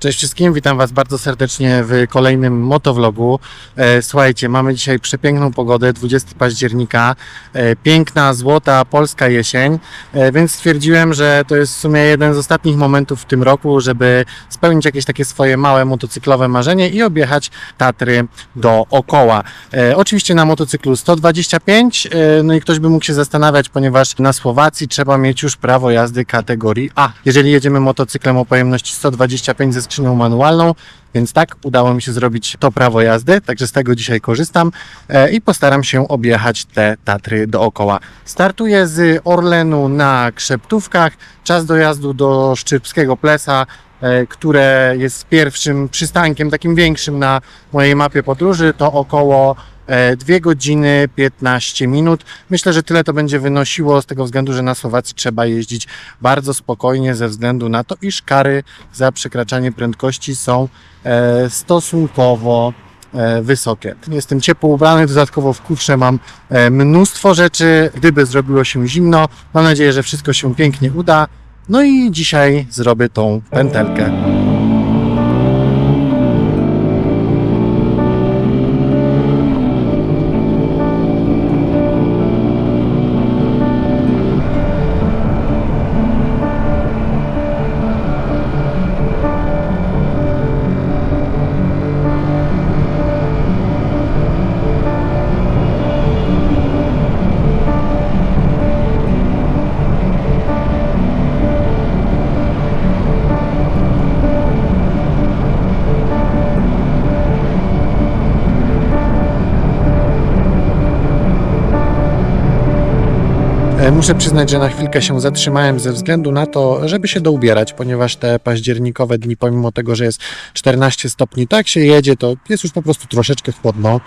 Cześć wszystkim, witam Was bardzo serdecznie w kolejnym motovlogu. E, Słuchajcie, mamy dzisiaj przepiękną pogodę, 20 października, e, piękna, złota, polska jesień, e, więc stwierdziłem, że to jest w sumie jeden z ostatnich momentów w tym roku, żeby spełnić jakieś takie swoje małe motocyklowe marzenie i objechać Tatry dookoła. Oczywiście na motocyklu 125, e, no i ktoś by mógł się zastanawiać, ponieważ na Słowacji trzeba mieć już prawo jazdy kategorii A. Jeżeli jedziemy motocyklem o pojemności 125 ze skrzynią manualną, więc tak, udało mi się zrobić to prawo jazdy, także z tego dzisiaj korzystam e, i postaram się objechać te Tatry dookoła. Startuję z Orlenu na Krzeptówkach, czas dojazdu do Szczypskiego Plesa, e, które jest pierwszym przystankiem takim większym na mojej mapie podróży, to około 2 godziny 15 minut. Myślę, że tyle to będzie wynosiło z tego względu, że na Słowacji trzeba jeździć bardzo spokojnie ze względu na to, iż kary za przekraczanie prędkości są e, stosunkowo e, wysokie. Jestem ciepło ubrany, dodatkowo w kufrze mam e, mnóstwo rzeczy. Gdyby zrobiło się zimno, mam nadzieję, że wszystko się pięknie uda. No i dzisiaj zrobię tą pętelkę. Muszę przyznać, że na chwilkę się zatrzymałem ze względu na to, żeby się doubierać, ponieważ te październikowe dni, pomimo tego, że jest 14 stopni, tak się jedzie, to jest już po prostu troszeczkę chłodno,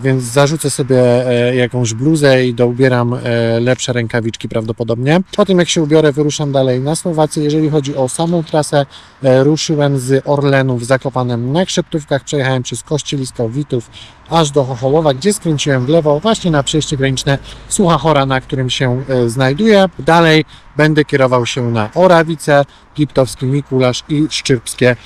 więc zarzucę sobie e, jakąś bluzę i doubieram e, lepsze rękawiczki prawdopodobnie. Po tym jak się ubiorę, wyruszam dalej na Słowację. Jeżeli chodzi o samą trasę, e, ruszyłem z Orlenu w Zakopanem na Krzeptówkach, przejechałem przez Kościelisko, Witów, aż do Chochołowa, gdzie skręciłem w lewo, właśnie na przejście graniczne Suchachora, na którym się e, znajduję. Dalej będę kierował się na Orawice, Liptowski Mikułasz i Szczypskie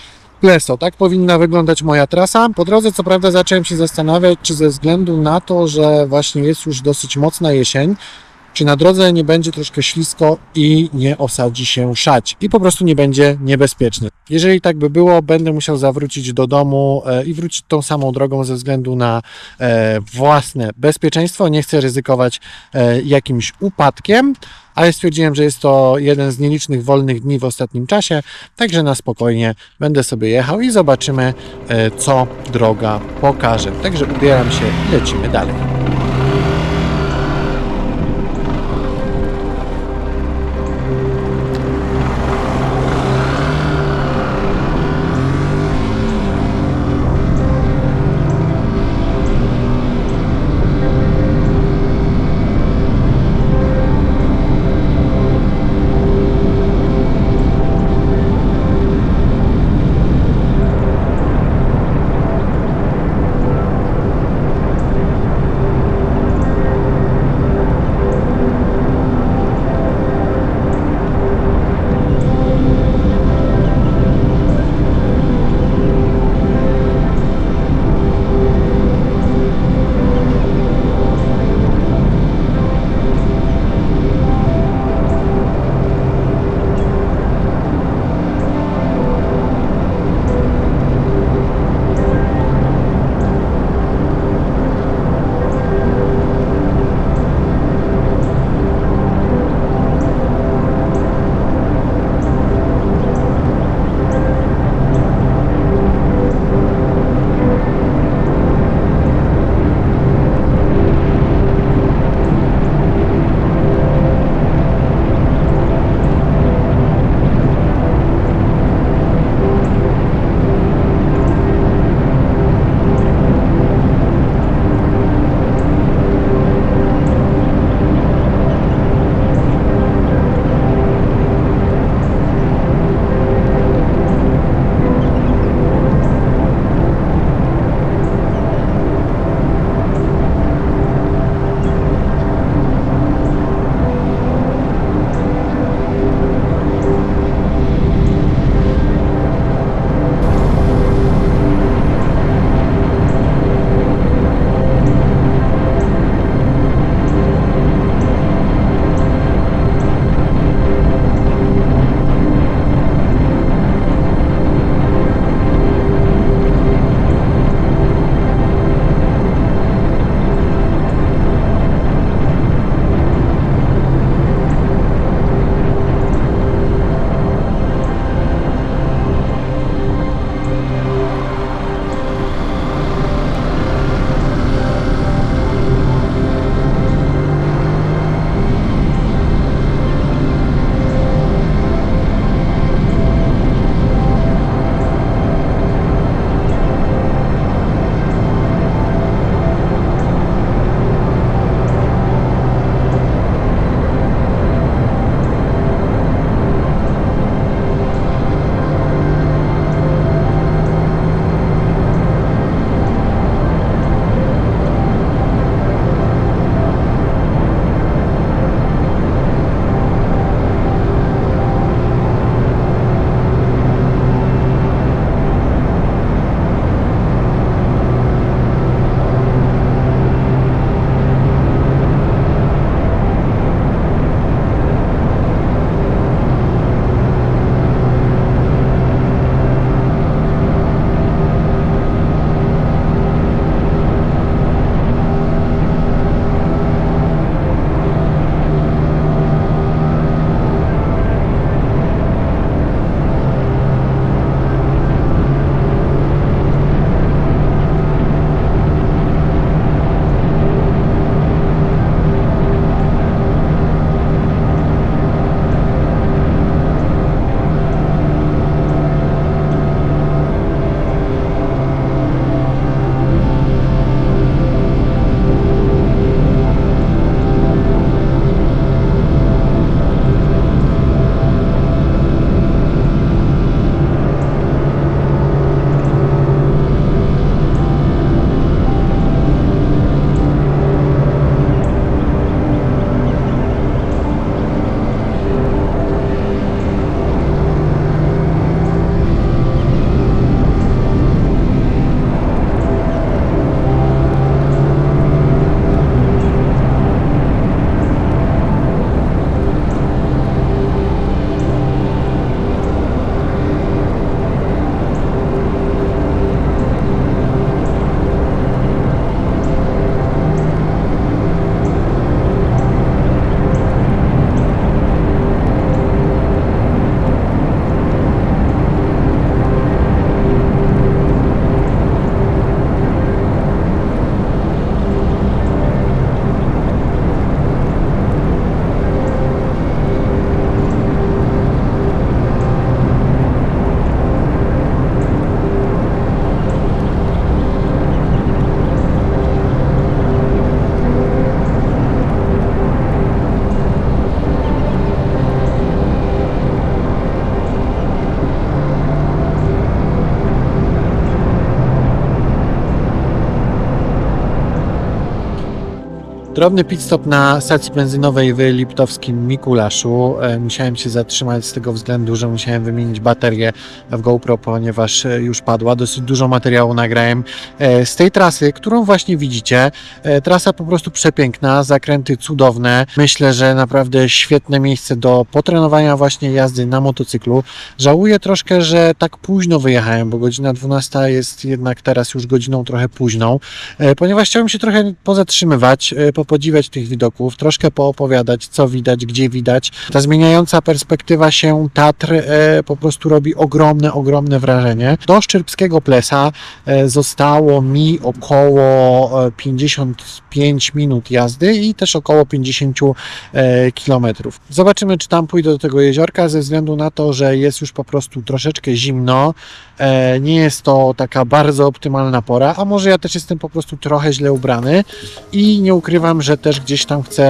Pleso. Tak powinna wyglądać moja trasa. Po drodze, co prawda, zacząłem się zastanawiać, czy ze względu na to, że właśnie jest już dosyć mocna jesień, czy na drodze nie będzie troszkę ślisko i nie osadzi się szać i po prostu nie będzie niebezpieczny. Jeżeli tak by było, będę musiał zawrócić do domu e, i wrócić tą samą drogą ze względu na e, własne bezpieczeństwo. Nie chcę ryzykować e, jakimś upadkiem, ale stwierdziłem, że jest to jeden z nielicznych wolnych dni w ostatnim czasie, także na spokojnie będę sobie jechał i zobaczymy, co droga pokaże. Także ubieram się i lecimy dalej. Drobny pit stop na stacji benzynowej w Liptowskim Mikulaszu. E, Musiałem się zatrzymać z tego względu, że musiałem wymienić baterię w GoPro, ponieważ e, już padła. Dosyć dużo materiału nagrałem e, z tej trasy, którą właśnie widzicie. Trasa po prostu przepiękna, zakręty cudowne. Myślę, że naprawdę świetne miejsce do potrenowania właśnie jazdy na motocyklu. Żałuję troszkę, że tak późno wyjechałem, bo godzina 12 jest jednak teraz już godziną trochę późną, ponieważ chciałem się trochę pozatrzymywać, e, popodziwiać tych widoków, troszkę poopowiadać, co widać, gdzie widać. Ta zmieniająca perspektywa się Tatr e, po prostu robi ogromne, ogromne wrażenie. Do Szczerbskiego Plesa e, zostało mi około e, 55 minut jazdy i też około 50 e, kilometrów. Zobaczymy, czy tam pójdę do tego jeziorka, ze względu na to, że jest już po prostu troszeczkę zimno. E, Nie jest to taka bardzo optymalna pora, a może ja też jestem po prostu trochę źle ubrany i nie ukrywam, że też gdzieś tam chcę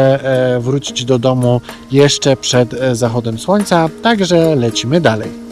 e, wrócić do domu jeszcze przed e, zachodem słońca, także lecimy dalej.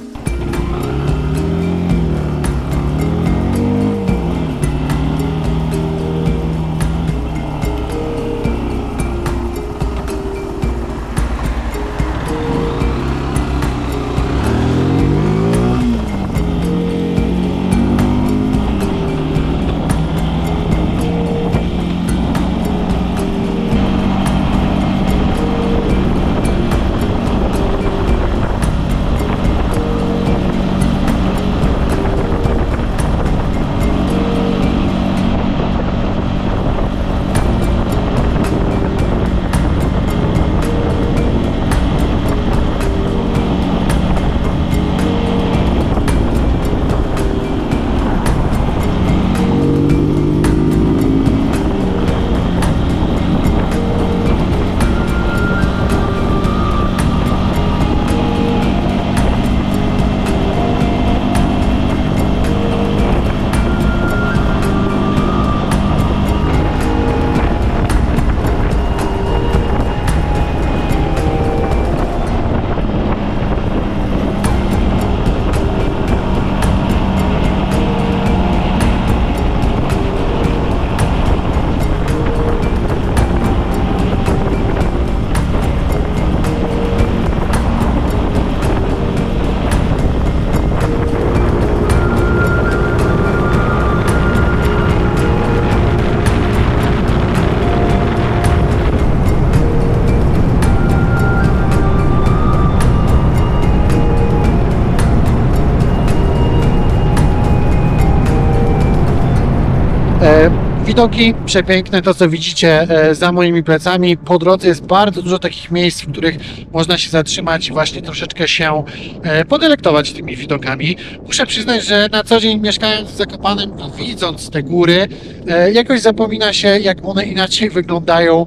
Widoki przepiękne, to co widzicie e, za moimi plecami. Po drodze jest bardzo dużo takich miejsc, w których można się zatrzymać i właśnie troszeczkę się e, podelektować tymi widokami. Muszę przyznać, że na co dzień mieszkając w Zakopanem widząc te góry, e, jakoś zapomina się, jak one inaczej wyglądają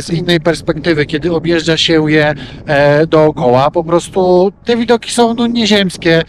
z innej perspektywy, kiedy objeżdża się je dookoła. Po prostu te widoki są no, nieziemskie.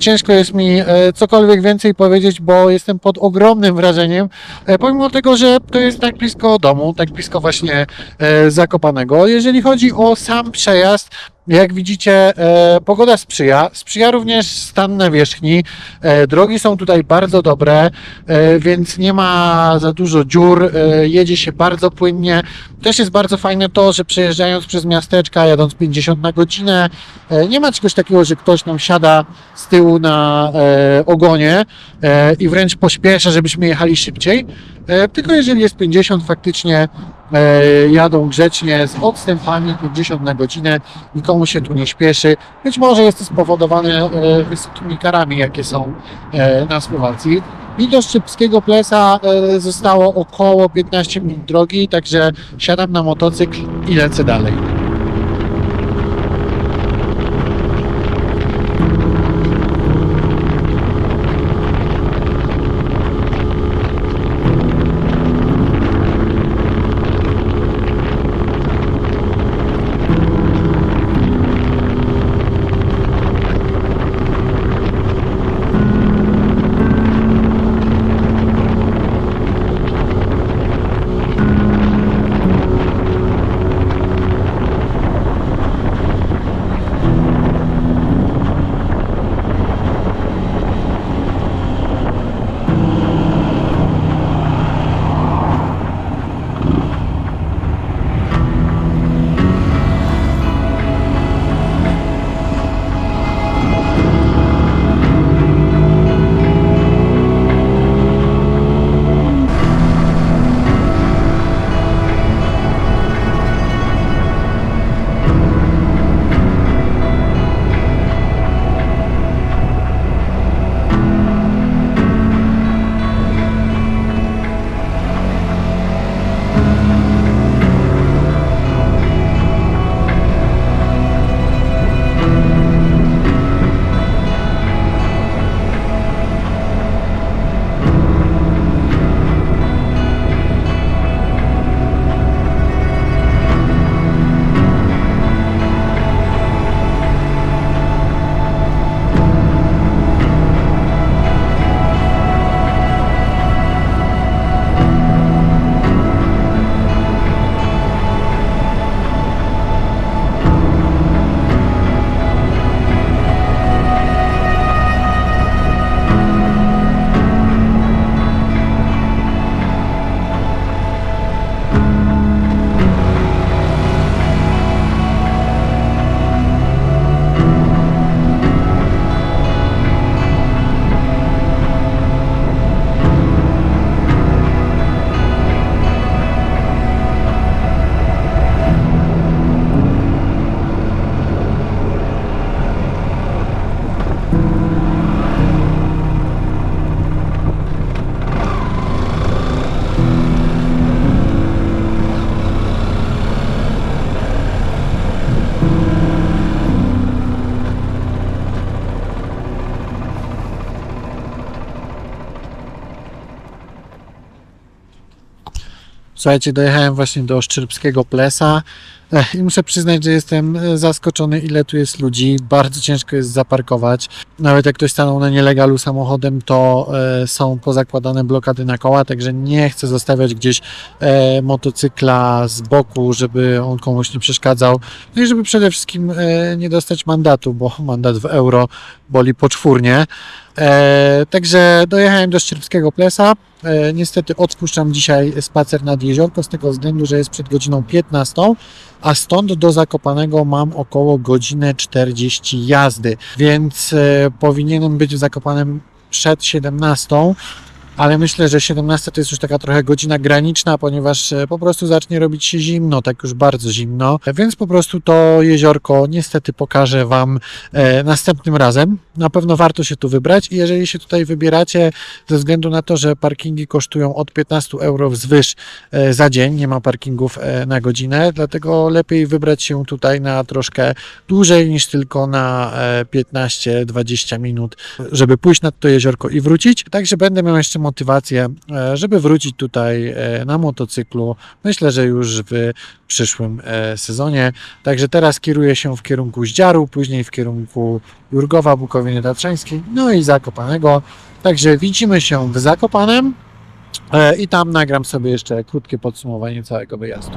Ciężko jest mi cokolwiek więcej powiedzieć, bo jestem pod ogromnym wrażeniem, e, pomimo tego, że to jest tak blisko domu, tak blisko właśnie e, Zakopanego. Jeżeli chodzi o sam przejazd, jak widzicie, e, pogoda sprzyja. Sprzyja również stan nawierzchni. E, drogi są tutaj bardzo dobre, e, więc nie ma za dużo dziur. E, jedzie się bardzo płynnie. Też jest bardzo fajne to, że przejeżdżając przez miasteczka, jadąc 50 na godzinę, e, nie ma czegoś takiego, że ktoś nam siada z tyłu na e, ogonie e, i wręcz pośpiesza, żebyśmy jechali szybciej. E, tylko jeżeli jest 50, faktycznie jadą grzecznie z odstępami 50 na godzinę, nikomu się tu nie śpieszy. Być może jest to spowodowane e, wysokimi karami, jakie są e, na Słowacji. I do Plesa e, zostało około 15 minut drogi, także siadam na motocykl i lecę dalej. Słuchajcie, dojechałem właśnie do Szczyrbskiego Plesa Ech, i muszę przyznać, że jestem e, zaskoczony, ile tu jest ludzi. Bardzo ciężko jest zaparkować. Nawet jak ktoś stanął na nielegalu samochodem, to e, są pozakładane blokady na koła, także nie chcę zostawiać gdzieś motocykla z boku, żeby on komuś nie przeszkadzał. No i żeby przede wszystkim nie dostać mandatu, bo mandat w euro boli poczwórnie. E, także dojechałem do Szczerbskiego Plesa. E, niestety odpuszczam dzisiaj spacer nad jeziorko z tego względu, że jest przed godziną 15, a stąd do Zakopanego mam około godzinę 40 jazdy, więc e, powinienem być w Zakopanem przed 17, ale myślę, że 17 to jest już taka trochę godzina graniczna, ponieważ e, po prostu zacznie robić się zimno, tak już bardzo zimno, więc po prostu to jeziorko niestety pokażę Wam e, następnym razem. Na pewno warto się tu wybrać i jeżeli się tutaj wybieracie ze względu na to, że parkingi kosztują od 15 euro wzwyż e, za dzień, nie ma parkingów e, na godzinę, dlatego lepiej wybrać się tutaj na troszkę dłużej niż tylko na e, 15-20 minut, żeby pójść nad to jeziorko i wrócić. Także będę miał jeszcze motywację, e, żeby wrócić tutaj e, na motocyklu. Myślę, że już w przyszłym e, sezonie. Także teraz kieruję się w kierunku Zdziaru, później w kierunku Jurgowa, Bukowiny Tatrzańskiej, no i Zakopanego. Także widzimy się w Zakopanem i tam nagram sobie jeszcze krótkie podsumowanie całego wyjazdu.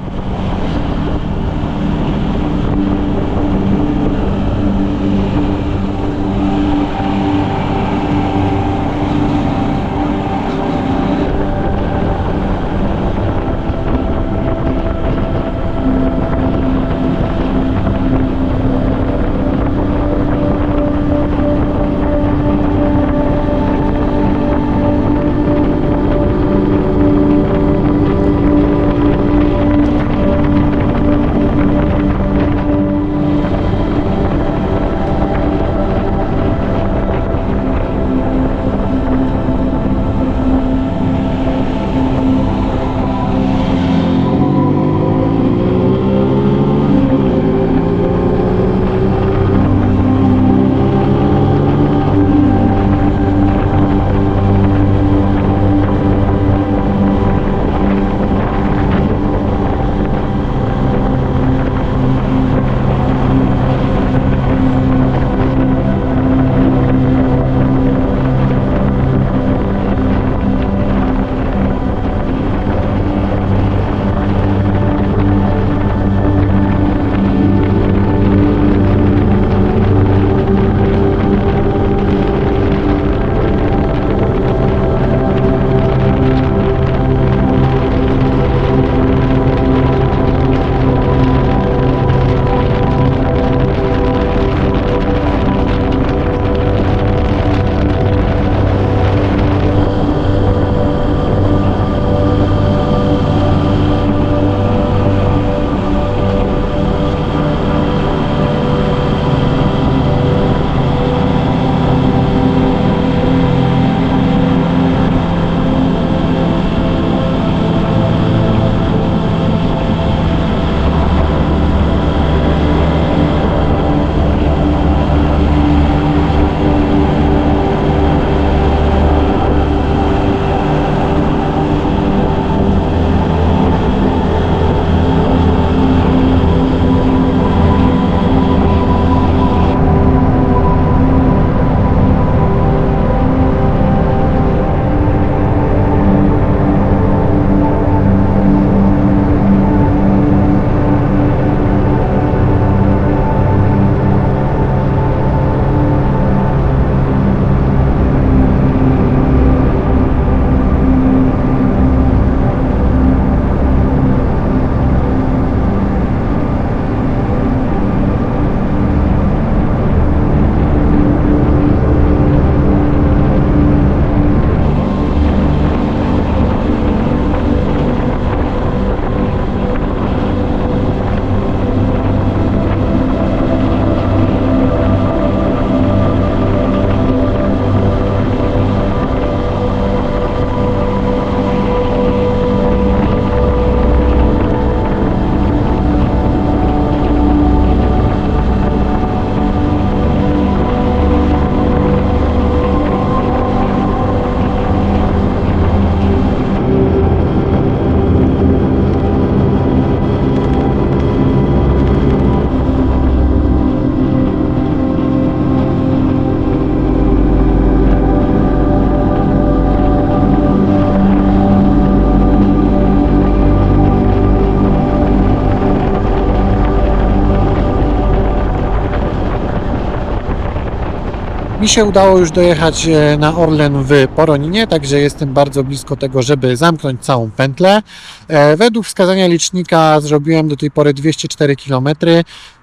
Mi się udało już dojechać e, na Orlen w Poroninie, także jestem bardzo blisko tego, żeby zamknąć całą pętlę. E, Według wskazania licznika zrobiłem do tej pory 204 km.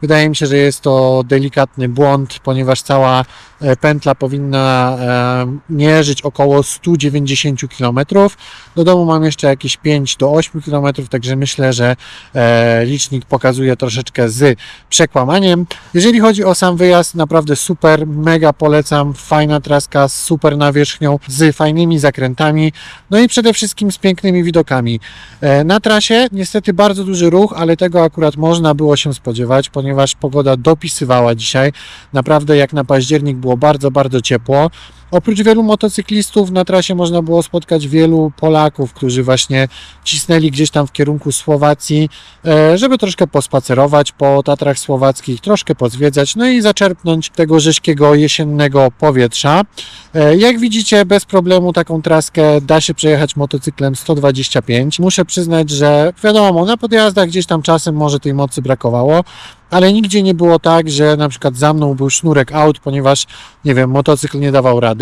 Wydaje mi się, że jest to delikatny błąd, ponieważ cała pętla powinna e, mierzyć około 190 km. Do domu mam jeszcze jakieś 5 do 8 km, także myślę, że e, licznik pokazuje troszeczkę z przekłamaniem. Jeżeli chodzi o sam wyjazd, naprawdę super, mega polecam, fajna traska z super nawierzchnią, z fajnymi zakrętami, no i przede wszystkim z pięknymi widokami. E, Na trasie niestety bardzo duży ruch, ale tego akurat można było się spodziewać, ponieważ pogoda dopisywała dzisiaj. Naprawdę jak na październik było bardzo, bardzo ciepło. Oprócz wielu motocyklistów na trasie można było spotkać wielu Polaków, którzy właśnie cisnęli gdzieś tam w kierunku Słowacji, e, żeby troszkę pospacerować po Tatrach Słowackich, troszkę pozwiedzać, no i zaczerpnąć tego rzeźkiego jesiennego powietrza. E, Jak widzicie, bez problemu taką traskę da się przejechać motocyklem 125. Muszę przyznać, że wiadomo, na podjazdach gdzieś tam czasem może tej mocy brakowało, ale nigdzie nie było tak, że na przykład za mną był sznurek aut, ponieważ, nie wiem, motocykl nie dawał rady.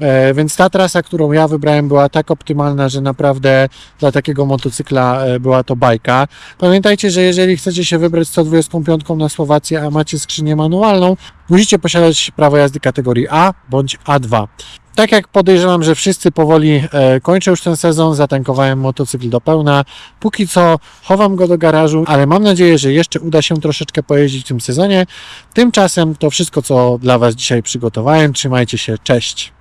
E, Więc ta trasa, którą ja wybrałem, była tak optymalna, że naprawdę dla takiego motocykla e, była to bajka. Pamiętajcie, że jeżeli chcecie się wybrać 125 na Słowację, a macie skrzynię manualną, musicie posiadać prawo jazdy kategorii A bądź A2. Tak jak podejrzewam, że wszyscy powoli e, kończą już ten sezon, zatankowałem motocykl do pełna. Póki co chowam go do garażu, ale mam nadzieję, że jeszcze uda się troszeczkę pojeździć w tym sezonie. Tymczasem to wszystko, co dla Was dzisiaj przygotowałem. Trzymajcie się, cześć!